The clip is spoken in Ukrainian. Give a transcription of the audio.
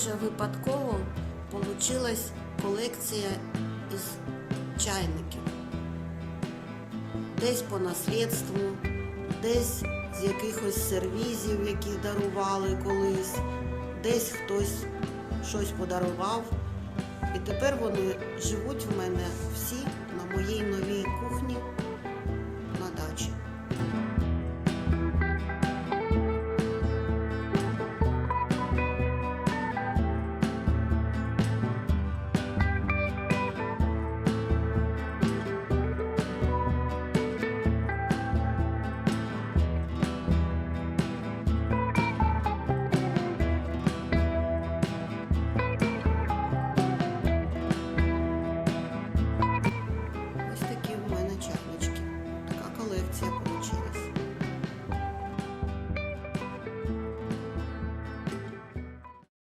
дуже випадково получилась колекція із чайників. Десь по наслідству, десь з якихось сервізів, які дарували колись, десь хтось щось подарував. І тепер вони живуть в мене всі Gracias.